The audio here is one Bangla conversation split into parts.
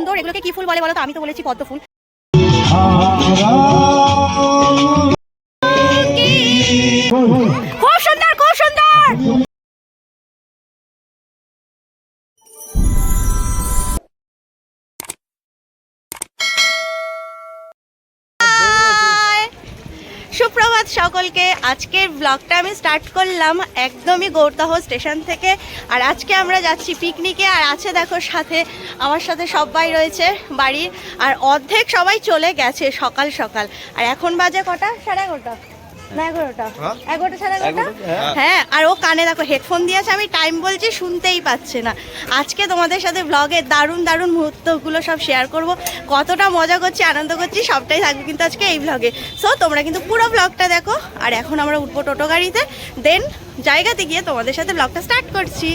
সুন্দর এগুলোকে কি ফুল বলে বলো তো আমি তো বলেছি পদ্ম ফুল। খুব সকলকে, আজকের ব্লগটা আমি স্টার্ট করলাম একদমই গৌরদহ স্টেশন থেকে। আর আজকে আমরা যাচ্ছি পিকনিকে আর আছে দেখো সাথে, আমার সাথে সবাই রয়েছে বাড়ি আর অর্ধেক সবাই চলে গেছে সকাল সকাল। আর এখন বাজে কটা? সাড়ে এগারোটা। না এগারোটা। হ্যাঁ? এগারোটা সাড়ে এগারোটা? এগারোটা, হ্যাঁ। হ্যাঁ আর ও কানে দেখো হেডফোন দিয়েছে আমি টাইম বলছি শুনতেই পাচ্ছে না। আজকে তোমাদের সাথে ব্লগে দারুণ দারুণ মুহূর্তগুলো সব শেয়ার করব। কতটা মজা করছি আনন্দ করছি সবটাই থাকবে কিন্তু আজকে এই ব্লগে সো তোমরা কিন্তু পুরো ব্লগটা দেখো। আর এখন আমরা উঠবো টোটো গাড়িতে। দেন জায়গাতে গিয়ে তোমাদের সাথে ব্লগটা স্টার্ট করছি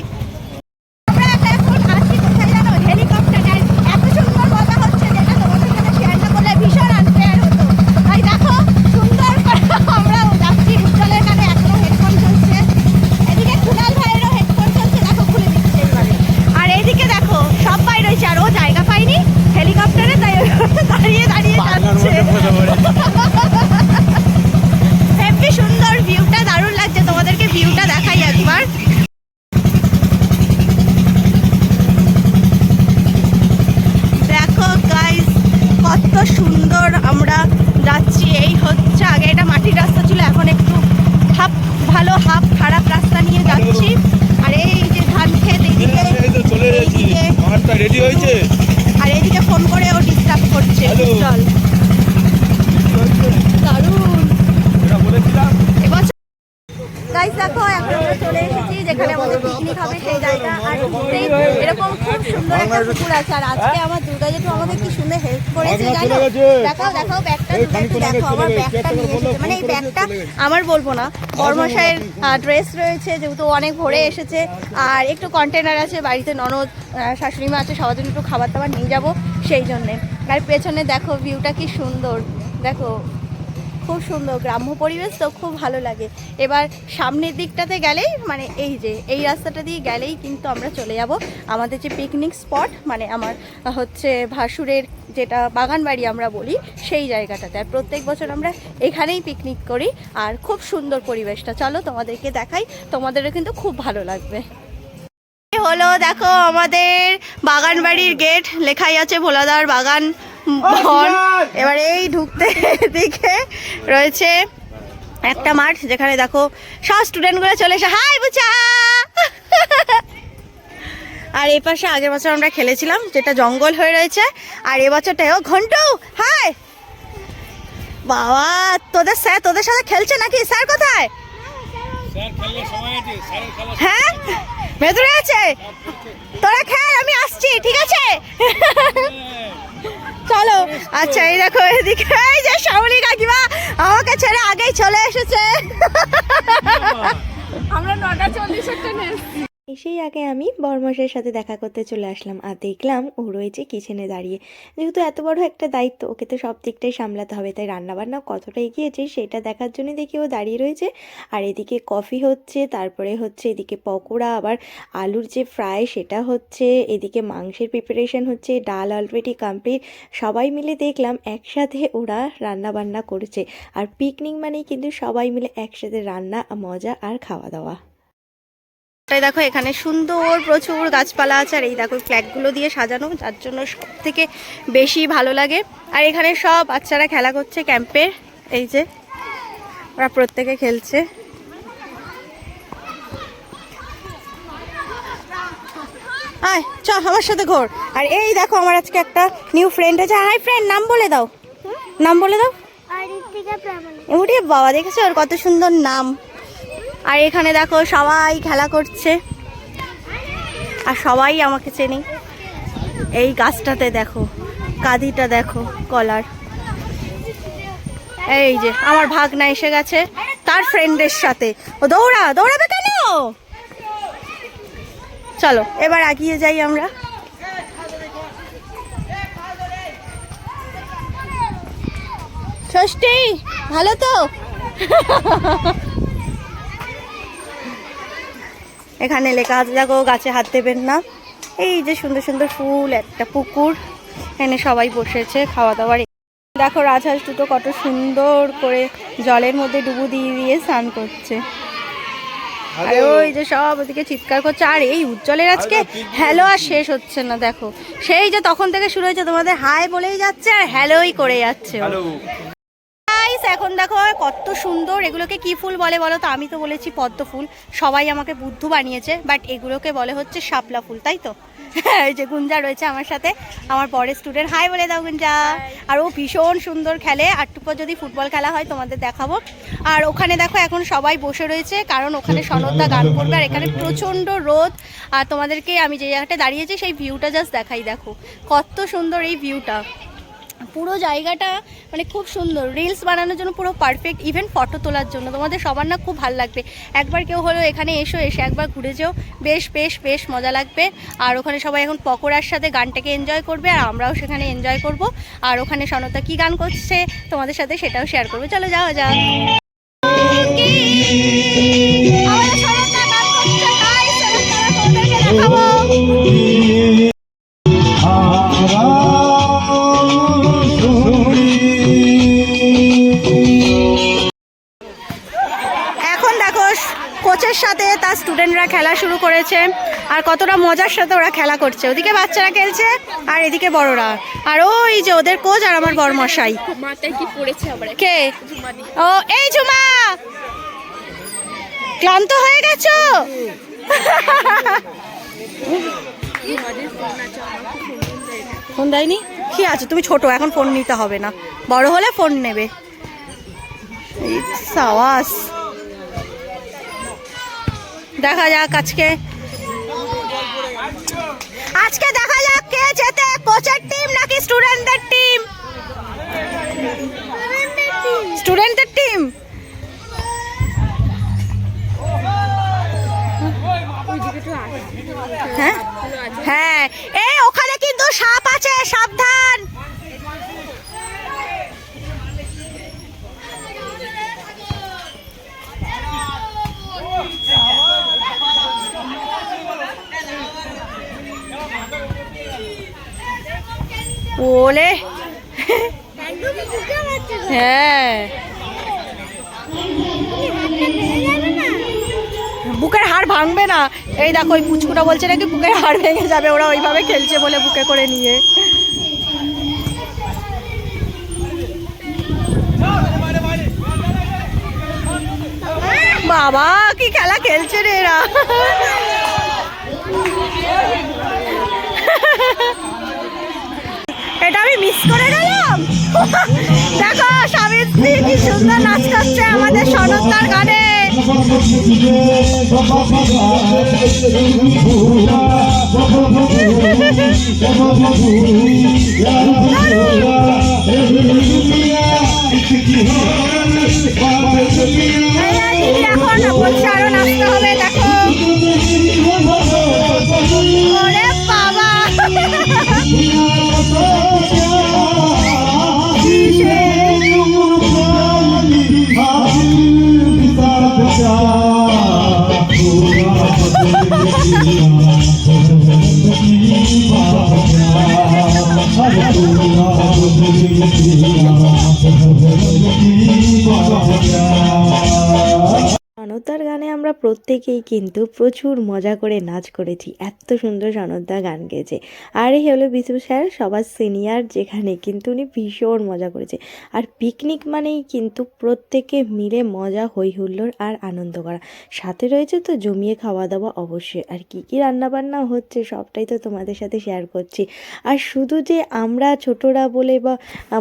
আমরা এখন আছি কোথায় জানো? হেলিকপ্টারে। এত সুন্দর মজা হচ্ছে যেটা তোমাদের সাথে share না করলে ভীষণ unfair হতো। তাই দেখো, সুন্দর করে আমরা যাচ্ছি। উজ্জ্বলের কানে এখনও headphone চলছে। এদিকে কুণাল ভাইয়েরও headphone চলছে, দেখো খুলে দিচ্ছে এবারে। আর এইদিকে দেখো সবাই রয়েছে আর ও জায়গা পায়নি হেলিকপ্টারে তাই ওই দাঁড়িয়ে দাঁড়িয়ে যাচ্ছে হেব্বি সুন্দর ভিউটা দারুণ লাগছে তোমাদেরকে ভিউটা দেখাই একবার দেখো গাইস কত সুন্দর আমরা যাচ্ছি এই হচ্ছে আগে এটা মাটির রাস্তা ছিল এখন একটু হাফ ভালো হাফ খারাপ রাস্তা নিয়ে যাচ্ছি আর এই যে ধান ক্ষেত এইদিকে এই তো চলে এসেছি এইদিকে আমারটা রেডি হয়েছে আর এইদিকে ফোন করে ও ডিস্টার্ব করছে Hello. চল দারুণ এটা বলেছিলাম এবছর গাইস দেখো এখন আমরা চলে এসেছি যেখানে আমাদের পিকনিক হবে সেই জায়গা। আর ঠিক এরকম খুব সুন্দর একটা পুকুর আছে। আর আজকে আমার দুর্গা জেঠু আমাদের কি সুন্দর হেল্প করেছে জানো? দেখাও দেখাও ব্যাগটা দেখো আমার ব্যাগটা নিয়ে এসেছে। মানে এই ব্যাগটা আমার বলব না বর্মশাইয়ের ড্রেস রয়েছে যেহেতু অনেক ভরে এসেছে। আর একটু কন্টেনার আছে বাড়িতে ননদ শাশুড়ি মা আছে সবার জন্য একটু খাবার দাবার নিয়ে যাব সেই জন্যে। আর পেছনে দেখো ভিউটা কি সুন্দর। দেখো খুব সুন্দর গ্রাম্য পরিবেশ তো খুব ভালো লাগে। এবার সামনের দিকটাতে গেলেই মানে এই যে, এই রাস্তাটা দিয়ে গেলেই কিন্তু আমরা চলে যাব। আমাদের যে পিকনিক স্পট মানে আমার হচ্ছে ভাসুরের যেটা বাগান বাড়ি আমরা বলি, সেই জায়গাটাতে। আর প্রত্যেক বছর আমরা এখানেই পিকনিক করি। আর খুব সুন্দর পরিবেশটা। চলো তোমাদেরকে দেখাই, তোমাদেরও কিন্তু খুব ভালো লাগবে। হলো, দেখো আমাদের বাগান বাড়ির গেট লেখাই আছে ভোলাদার বাগান। বন এবার এই ঢুকতে দিকে রয়েছে একটা মাঠ যেখানে দেখো সব স্টুডেন্টগুলো চলে এসে হাই বুচা! আর এই পাশে আগের বছর আমরা খেলেছিলাম যেটা জঙ্গল হয়ে রয়েছে। আর এবছরটাও ঘন্টু হাই বাবা তোদের স্যার তোদের সাথে খেলছে নাকি? স্যার কোথায়? হ্যাঁ? ভেতরে আছে? তোরা খেল আমি আসছি ঠিক আছে চলো আচ্ছা এই দেখো এদিকে, এই যে শ্যামলী কাকিমা, আমাকে ছেড়ে আগেই চলে এসেছে। আমরা নটা চল্লিশের ট্রেনে এসেই আগে আমি বরমশের সাথে দেখা করতে চলে আসলাম আর দেখলাম ও রয়েছে কিচেনে দাঁড়িয়ে। যেহেতু এত বড় একটা দায়িত্ব, ওকে তো সব দিকটাই সামলাতে হবে, তাই রান্নাবান্না কতটা এগিয়েছে সেটা দেখার জন্য দেখি ও দাঁড়িয়ে রয়েছে। আর এদিকে কফি হচ্ছে, তারপরে হচ্ছে এদিকে পকোড়া, আবার আলুর যে ফ্রাই সেটা হচ্ছে, এদিকে মাংসের প্রিপারেশন হচ্ছে, ডাল অলরেডি কমপ্লিট সবাই মিলে দেখলাম একসাথে ওরা রান্না বান্না করছে। আর পিকনিক মানেই কিন্তু সবাই মিলে একসাথে রান্না, মজা আর খাওয়া দাওয়া। তাই দেখো এখানে সুন্দর প্রচুর গাছপালা আছে আর এই দেখো ফ্ল্যাগগুলো দিয়ে সাজানো যার জন্য সব থেকে বেশি ভালো লাগে। আর এখানে সব বাচ্চারা খেলা করছে ক্যাম্পের এই যে ওরা প্রত্যেকে খেলছে। আয় চ আমার সাথে ঘোর। আর এই দেখো আমার আজকে একটা নিউ ফ্রেন্ড আছে। হাই ফ্রেন্ড নাম বলে দাও। নাম বলে দাও। ওরে বাবা দেখেছ ওর কত সুন্দর নাম। আর এখানে দেখো সবাই খেলা করছে। আর সবাই আমাকে চেনে। এই গাছটাতে দেখো, কাদিটা দেখো, কলার। এই যে, আমার ভাগনা এসে গেছে তার ফ্রেন্ডের সাথে। ও দৌড়া, দৌড়াবে কেন? চলো, এবার আগিয়ে যাই আমরা। ষষ্ঠী, ভালো তো? এখানে লেখা আছে দেখো গাছে হাত দেবেন না। এই যে সুন্দর সুন্দর ফুল একটা পুকুর এখানে সবাই বসেছে খাওয়া দাওয়ার দেখো রাজহাঁস দুটো কত সুন্দর করে জলের মধ্যে ডুবু দিয়ে দিয়ে স্নান করছে। আর ওই যে সব ওদিকে চিৎকার করছে। আর এই উজ্জ্বলের আজকে হ্যালো আর শেষ হচ্ছে না দেখো। সেই যে তখন থেকে শুরু হয়েছে তোমাদের হাই বলেই যাচ্ছে আর হ্যালোই করে যাচ্ছে এখন দেখো কত সুন্দর। এগুলোকে কি ফুল বলে বলো তো? আমি তো বলেছি পদ্ম ফুল। সবাই আমাকে বুদ্ধ বানিয়েছে বাট এগুলোকে বলে হচ্ছে শাপলা ফুল তাই তো? এই যে গুঞ্জা রয়েছে আমার সাথে। আমার পরের স্টুডেন্ট হাই বলে দাও গুঞ্জা। আর ও ভীষণ সুন্দর খেলে। আর টুকু যদি ফুটবল খেলা হয় তোমাদের দেখাবো। আর ওখানে দেখো এখন সবাই বসে রয়েছে কারণ ওখানে সনদদা গান করবে। আর এখানে প্রচণ্ড রোদ। আর তোমাদেরকে আমি যে জায়গাটা দাঁড়িয়েছি সেই ভিউটা জাস্ট দেখাই দেখো। কত সুন্দর এই ভিউটা পুরো জায়গাটা মানে খুব সুন্দর। রিলস বানানোর জন্য পুরো পারফেক্ট ইভেন ফটো তোলার জন্য। তোমাদের সবার না খুব ভালো লাগবে। একবার কেউ হলো এখানে এসো, এসে একবার ঘুরে যেও। বেশ বেশ বেশ মজা লাগবে। আর ওখানে সবাই এখন পকোড়ার সাথে গানটাকে এনজয় করবে, আর আমরাও সেখানে এনজয় করব। আর ওখানে সনতা কি গান করছে তোমাদের সাথে সেটাও শেয়ার করবে। চলো যাও যাও করেছে আর কতটা মজার সাথে ওরা খেলা করছে। ওদিকে বাচ্চারা খেলছে আর এদিকে বড়রা। আর ওই যে ওদের কোচ আর আমার বড়মশাই মাথায় কি পড়েছে আবার কে? ও এই ঝুমা! ক্লান্ত হয়ে গেছো? ফোন দেয়নি? কি আছে? তুমি ছোট এখন ফোন নিতে হবে না। বড় হলে ফোন নেবে। সাওয়াস দেখা যাক আজকে আজকে দেখা যাক কে জেতে কোচের টিম নাকি স্টুডেন্টদের টিম স্টুডেন্টদের টিম হ্যাঁ? হ্যাঁ এই ওখানে কিন্তু সাপ আছে, সাবধান। ওলে হ্যাঁ। বুকের হাড় ভাঙবে না। এই দেখো, ওই পুচকুটা বলছে নাকি বুকের হাড় ভেঙে যাবে, ওরা ওইভাবে খেলছে বলে বুকে করে নিয়ে। বাবা, কি খেলা খেলছে রে এরা। এটা আমি মিস করে গেলাম। দেখো স্বামী স্ত্রী কি সুন্দর নাচ করছে আমাদের সনদার গানে। দিদি এখন বলছে আরও নাচতে হবে। দেখো প্রত্যেকেই কিন্তু প্রচুর মজা করে নাচ করেছি। এত সুন্দর সনদা গান গেয়েছে। আর এই হলো বিশু স্যার, সবার সিনিয়র, যেখানে কিন্তু উনি ভীষণ মজা করেছে। আর পিকনিক মানেই কিন্তু প্রত্যেকে মিলে মজা হই হুল্লোড় আর আনন্দ করা। সাথে রয়েছে তো জমিয়ে খাওয়া দাওয়া অবশ্যই। আর কী কী রান্নাবান্না হচ্ছে সবটাই তো তোমাদের সাথে শেয়ার করছি। আর শুধু যে আমরা ছোটরা বলে বা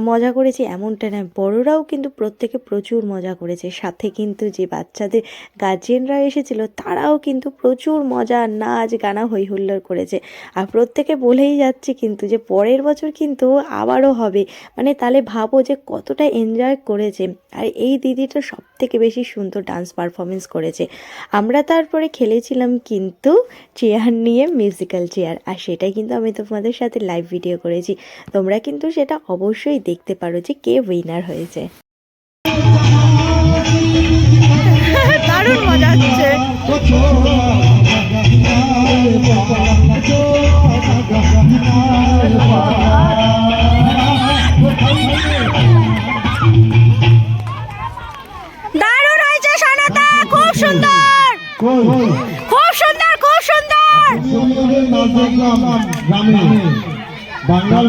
মজা করেছি এমনটা নয়, বড়রাও কিন্তু প্রত্যেকে প্রচুর মজা করেছে। সাথে কিন্তু যে বাচ্চাদের গার্জিয়ানরা এসেছিল, তারাও কিন্তু প্রচুর মজা, নাচ, গানা হই হুল্লোড় করেছে। আর প্রত্যেকে বলেই যাচ্ছে কিন্তু যে পরের বছর কিন্তু আবারও হবে। মানে তাহলে ভাবো যে কতটা এনজয় করেছে। আর এই দিদিটা সব থেকে বেশি সুন্দর ডান্স পারফরমেন্স করেছে। আমরা তারপরে খেলেছিলাম কিন্তু চেয়ার নিয়ে মিউজিক্যাল চেয়ার আর সেটাই কিন্তু আমি তোমাদের সাথে লাইভ ভিডিও করেছি। তোমরা কিন্তু সেটা অবশ্যই দেখতে পারো যে কে উইনার হয়েছে।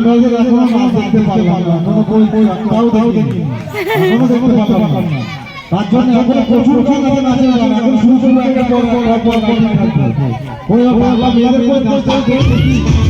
বাংলার মেয়েদের এখনও নাচ দেখতে পারলাম না। এখনও কই একটাও দেখিনি এখনও দেখতে পারলাম না। তার জন্য এখন প্রচুর গান আছে নাচে না এখন শুরু শুরু একটা পর পর পর পর করতে থাকবে ওই বাংলা মেয়েদের কই নাচটা দেখি দেখো।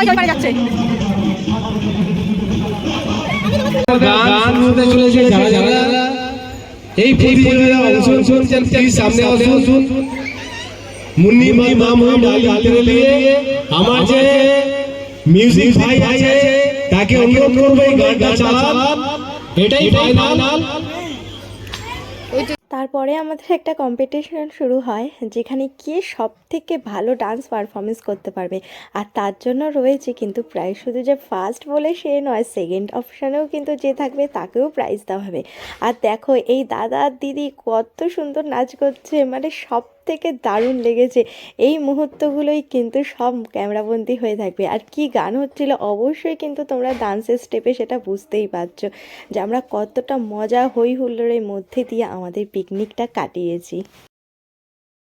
পারে ওই পারে যাচ্ছে করছেন প্লিজ সামনে মুন্নি ভাই মামু ডালি হাতে নিয়ে আমার যে মিউজিক ভাই আছে তাকে অনুরোধ করব এই গানটা চালান এটাই ফাইনাল তারপরে আমাদের একটা কম্পিটিশন শুরু হয়, যেখানে কে সব থেকে ভালো ডান্স পারফরমেন্স করতে পারবে। আর তার জন্য রয়েছে কিন্তু প্রাইজ শুধু যে ফার্স্ট বলে সে নয় সেকেন্ড অপশানেও কিন্তু যে থাকবে তাকেও প্রাইজ দেওয়া হবে। আর দেখো, এই দাদা আর দিদি কত সুন্দর নাচ করছে মানে সব থেকে দারুণ লেগেছে এই মুহূর্তগুলোই কিন্তু সব ক্যামেরাবন্দি হয়ে থাকবে আর কি গান হচ্ছিল অবশ্যই কিন্তু তোমরা ডান্সের স্টেপে সেটা বুঝতেই পারছ যে আমরা কতটা মজা হই হুল্লোড়ের মধ্যে দিয়ে আমাদের পিকনিকটা কাটিয়েছি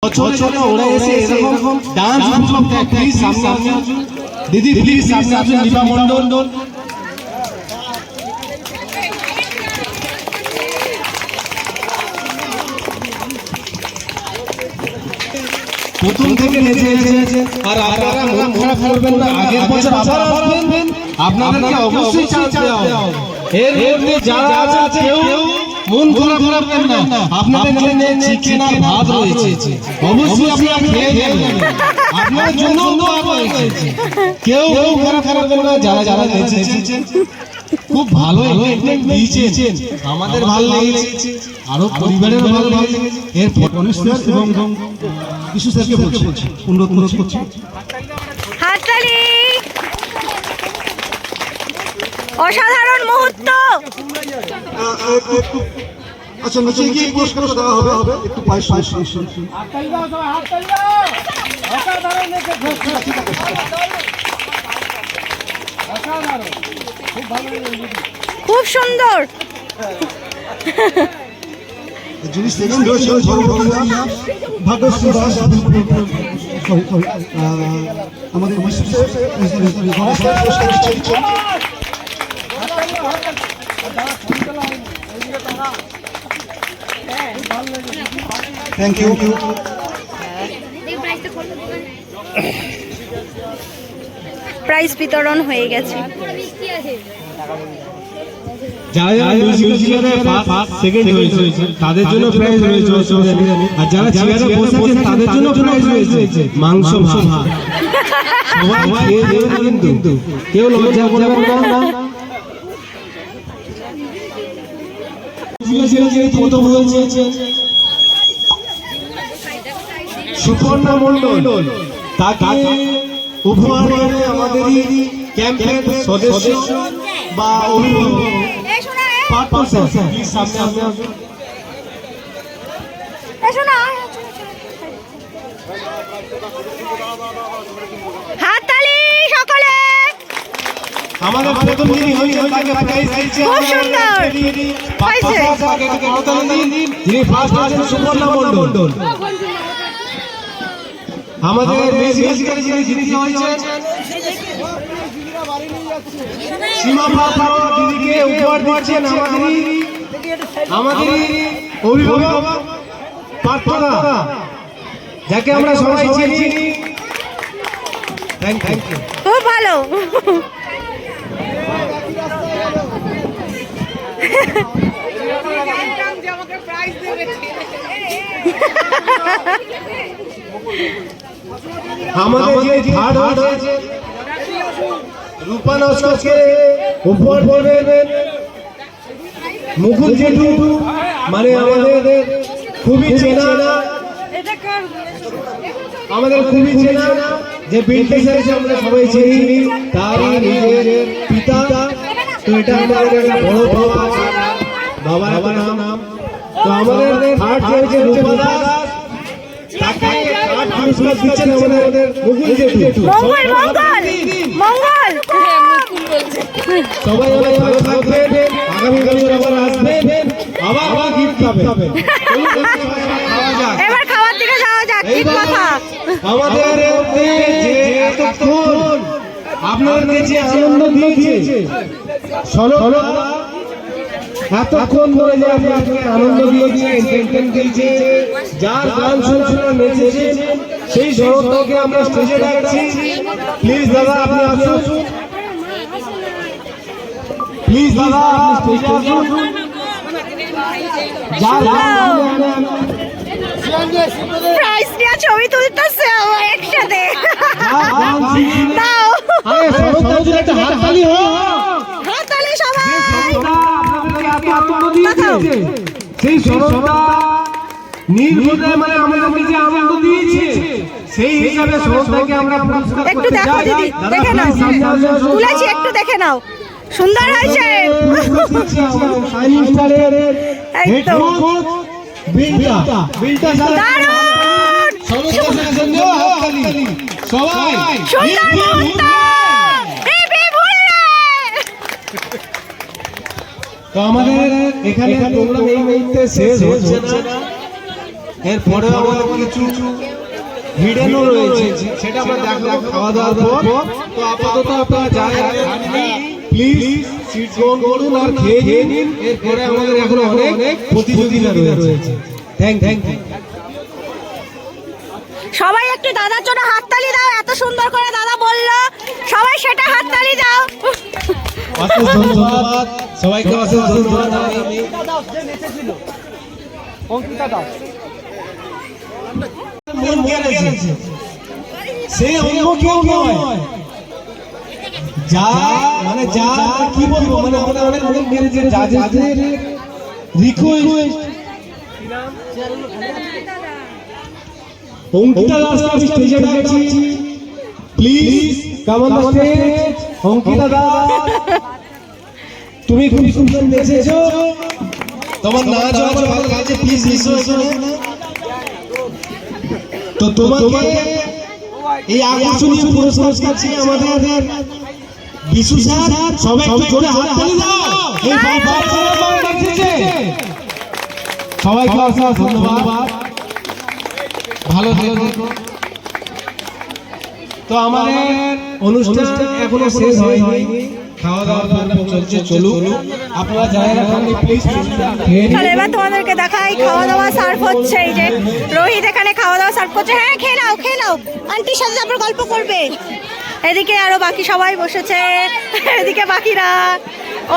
বছর চলে ওরা এসে এরকম ডান্স বিপ্লব দেয় প্লিজ সামনে আসুন দিদি প্লিজ সামনে আসুন দীপা মন্ডল প্রথম থেকে নেচে এসেছে। আর আপনারা মন খারাপ করবেন না আগের বছর আবার আসবেন আপনাদেরকে অবশ্যই চান্স দেওয়া হবে। এর মধ্যে যারা আছে কেউ মন খারাপ করবেন না। আপনাদের জন্য চিকেন আর ভাত রয়েছে। অবশ্যই আপনারা খেয়ে যাবেন আপনাদের জন্য রয়েছে। কেউ খারাপ করবেন না যারা যারা নেচেছেন খুব ভালো দিয়েছেন। আমাদের ভালো লেগেছে। আরও পরিবারের ভালো লেগেছে। এর গণেশ এবং কিছু স্যারকে বলছি অনুরোধ অনুরোধ করছি। হাততালি। অসাধারণ মুহূর্ত। আচ্ছা নিচে গিয়ে পুরস্কার দেওয়া হবে। হবে একটু পায়েস পায়েস হয়েছেন সর্বপ্রথম সরি সরি আমাদের থ্যাংক ইউ প্রাইজ বিতরণ হয়ে গেছে। যারা যারা মিউজিক্যালে ফার্স্ট সেকেন্ড হয়েছে। তাদের জন্য প্রাইজ রয়েছে আর যারা চেয়ারে বসে আছেন তাদের জন্য প্রাইজ রয়েছে। মাংস ভাত। সবাই খেয়ে দেবেন কিন্তু। কেউ লজ্জা করবেন না। প্রথম হয়েছে। সুপর্ণা মণ্ডল। তাকে দেবে আমাদেরই ক্যাম্পের সদস্য বা হাততালি সকলে! আমাদের প্রথম যিনি হয়েছে তাকে প্রাইজ দিচ্ছে খুব সুন্দর। পাইছে। যিনি ফার্স্ট হয়েছেন সুপর্ণা মণ্ডল। আমাদের মিউজিক্যাল যিনি যিনি হয়েছে সীমা পাত্র দিদিকে উপহার দিচ্ছেন আমাদেরই আমাদেরই অভিভাবক প্রার্থনা যাকে আমরা সবাই চিনি। থ্যাংক ইউ খুব ভালো। আমাদের যে থার্ড হয়েছে, রূপা নস্করকে দেবেন মুকুল জেঠু মানে আমাদের খুবই চেনা, আমাদের খুবই চেনা যে বিলকে আমরা সবাই চিনি, তারই নিজের পিতা। তো এটা আমাদের বড় বাবা বাবার নাম। তো আমাদের রূপা দাস পুরস্কার দিচ্ছেন আমাদের মুকুল জেঠু মঙ্গল মঙ্গল মঙ্গল। সবাই অনেক ভালো থাকবেন আগামী বছর আবার আসবেন আবার আবার গিফট পাবেন এবার খাওয়ার দিকে যাওয়া যাক ঠিক কথা। আমাদের যে এতক্ষণ আপনাদেরকে যে আনন্দ দিয়েছে। সরলা এতক্ষণ ধরে যে আপনাকে আনন্দ দিয়েছে এন্টারটেইন দিয়েছে যার গান শুনে শুনে নেচেছে সেই সরলতাকে আমরা স্টেজে ডাকছি প্লিজ দাদা আপনি আসুন। প্লিজ দাদা আপনি স্টেজে আসুন। প্রাইস নিয়ে ছবি তুলতেছে আমার একসাথে। যার গান শুনে দাও। হাততালি সবাই। সেই সরলতা মানে আমাদেরকে যে আনন্দ দিয়েছে সেই হিসাবে আমরা পুরস্কার একটু দেখো দিদি দেখে নাও। তুলেছি একটু দেখে নাও। সুন্দর হয়েছে। তো আমাদের এখানে প্রোগ্রাম এই মুহূর্তে শেষ হচ্ছে না। এরপরে আমাদের কিছু হিডেনও রয়েছে। সেটা আমরা দেখব খাওয়া দাওয়ার পর। তো আপাতত আপনারা যারা প্লিজ সিট গ্রহণ করুন আর খেয়ে খেয়ে নিন। এরপরে আমাদের এখন অনেক প্রতিযোগিতা রয়েছে। থ্যাংক থ্যাংক সবাই একটু দাদার জন্য হাততালি দাও এত সুন্দর করে দাদা বলল। সবাই সেটা হাততালি দাও। অশেষ ধন্যবাদ। সবাইকে অশেষ ধন্যবাদ। মন কেড়েছে মানে মানে অঙ্কিতা প্লিজ অঙ্কিতা তুমি খুব সুন্দর নেচেছো। তোমার নাচ আমার ভালো লাগছে প্লিজ এসো তো তোমাকে এই আকর্ষণীয় পুরস্কার দিচ্ছি আমাদের বিশু স্যার। সবাই জোরে দাও। এই বাচ্চারা ভালো লাগছে সবাইকে অশেষ ধন্যবাদ। ভালো থেকো। তো আমাদের অনুষ্ঠান এখনও শেষ হয়নি। খাওয়া দাওয়ার প্রোগ্রাম চলছে চলুন আপনারা যারা খাননি প্লিজ তাহলে এবার তোমাদেরকে দেখাই খাওয়া দাওয়া সার্ভ হচ্ছে এই যে। রোহিত এখানে খাওয়া দাওয়া সার্ভ করছে। হ্যাঁ খেয়ে নাও খেয়ে নাও। আন্টির সাথে তারপর গল্প করবে। এদিকে আরও বাকি সবাই বসেছে। এদিকে বাকিরা।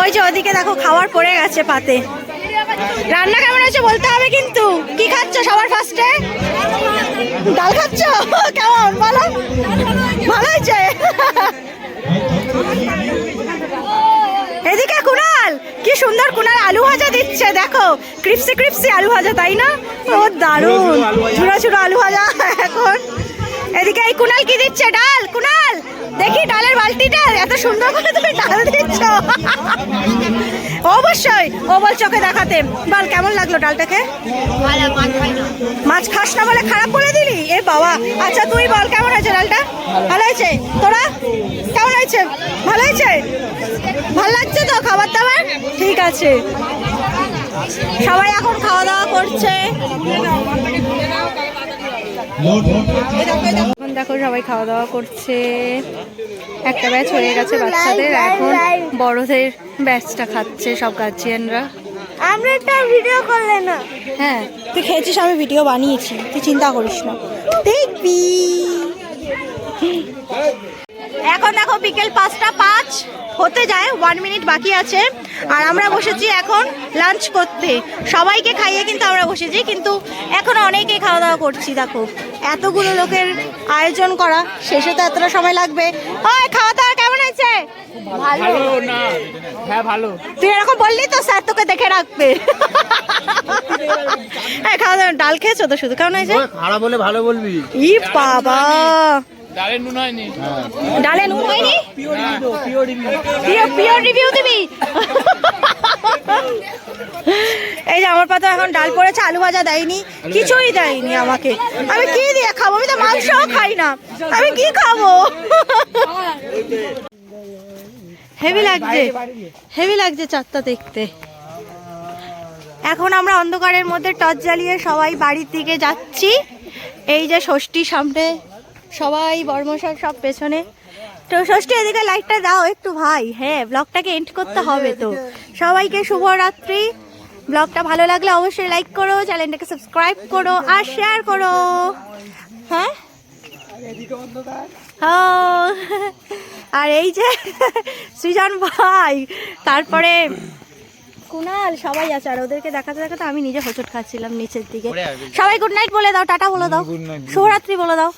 ওই যে ওদিকে দেখো খাবার পড়ে গেছে পাতে। রান্না কেমন হয়েছে বলতে হবে কিন্তু। কি খাচ্ছ সবার ফার্স্টে ডাল খাচ্ছ? কেমন? বলো ভালো হয়েছে এদিকে কুনাল কি সুন্দর কুনাল আলু ভাজা দিচ্ছে দেখো। ক্রিপসি ক্রিপসি আলু ভাজা তাই না? ও দারুণ। ঝুড়ো ঝুড়ো আলু ভাজা। এখন। এদিকে এই কুনাল কি দিচ্ছে? ডাল কুনাল! দেখি ডালের বালতিটা এত সুন্দর করে তুমি ডাল দিচ্ছ। অবশ্যই ও বল চোখে দেখাতে। বল কেমন লাগল ডালটাকে? মাছ খাস না বলে খারাপ বলে দিলি? এ বাবা। আচ্ছা তুই বল কেমন হয়েছে ডালটা? ভালো হয়েছে? তোরা? কেমন হয়েছে? ভালো হয়েছে? ভালো লাগছে তো খাবার দাবার? ঠিক আছে। সবাই এখন খাওয়া দাওয়া করছে। এখন দেখো সবাই খাওয়া দাওয়া করছে। একটা ব্যাচ হয়ে গেছে বাচ্চাদের এখন বড়দের ব্যাচটা খাচ্ছে সব গার্জিয়ানরা আমরা একটা ভিডিও করলে না। হ্যাঁ তুই খেয়েছিস আমি ভিডিও বানিয়েছি। তুই চিন্তা করিস না। দেখবি। এখন দেখো বিকেল পাঁচটা পাঁচ। হতে যায় ওয়ান মিনিট বাকি আছে। আর আমরা বসেছি এখন লাঞ্চ করতে। সবাইকে খাইয়ে কিন্তু আমরা বসেছি কিন্তু এখন অনেকেই খাওয়া দাওয়া করছি দেখো। এতগুলো লোকের আয়োজন করা শেষে তো এতটা সময় লাগবে। ওই খাওয়া দাওয়া কেমন হয়েছে? ভালো। না। হ্যাঁ ভালো। তুই এরকম বললি তো স্যার তোকে দেখে রাখবে। হ্যাঁ খাওয়া দাওয়া ডাল খেয়েছো তো শুধু? কেমন হয়েছে? খারাপ বলে ভালো বলবি। ই বাবা। ডালে নুন হয়নি? ডালে নুন হয়নি? পিওর রিভিউ দিবি? এই যে আমার পাতা এখন ডাল পড়েছে, আলু ভাজা দেয়নি, কিছুই দেয়নি আমাকে। আমি কি দিয়ে খাব? আমি তো মাংসও খাই না। আমি কি খাব? হেভি লাগছে। হেভি লাগছে চারটা দেখতে। এখন আমরা অন্ধকারের মধ্যে টর্চ জ্বালিয়ে সবাই বাড়ির দিকে যাচ্ছি। এই যে ষষ্ঠী সামনে সবাই বর্মশার সব পেছনে। তো ষষ্ঠী, এদিকে লাইটটা দাও একটু ভাই। হ্যাঁ ব্লগটাকে এন্ড করতে হবে তো। সবাইকে শুভরাত্রি। ব্লগটা ভালো লাগলে অবশ্যই লাইক করো চ্যানেলটাকে সাবস্ক্রাইব করো আর শেয়ার করো। হ্যাঁ? আর এই যে সৃজন ভাই, তারপরে কুনাল সবাই আছে। আর ওদেরকে দেখাতে দেখাতে আমি নিজে হোঁচট খাচ্ছিলাম নিচের দিকে। সবাই গুড নাইট বলে দাও টাটা বলে দাও। শুভরাত্রি বলে দাও।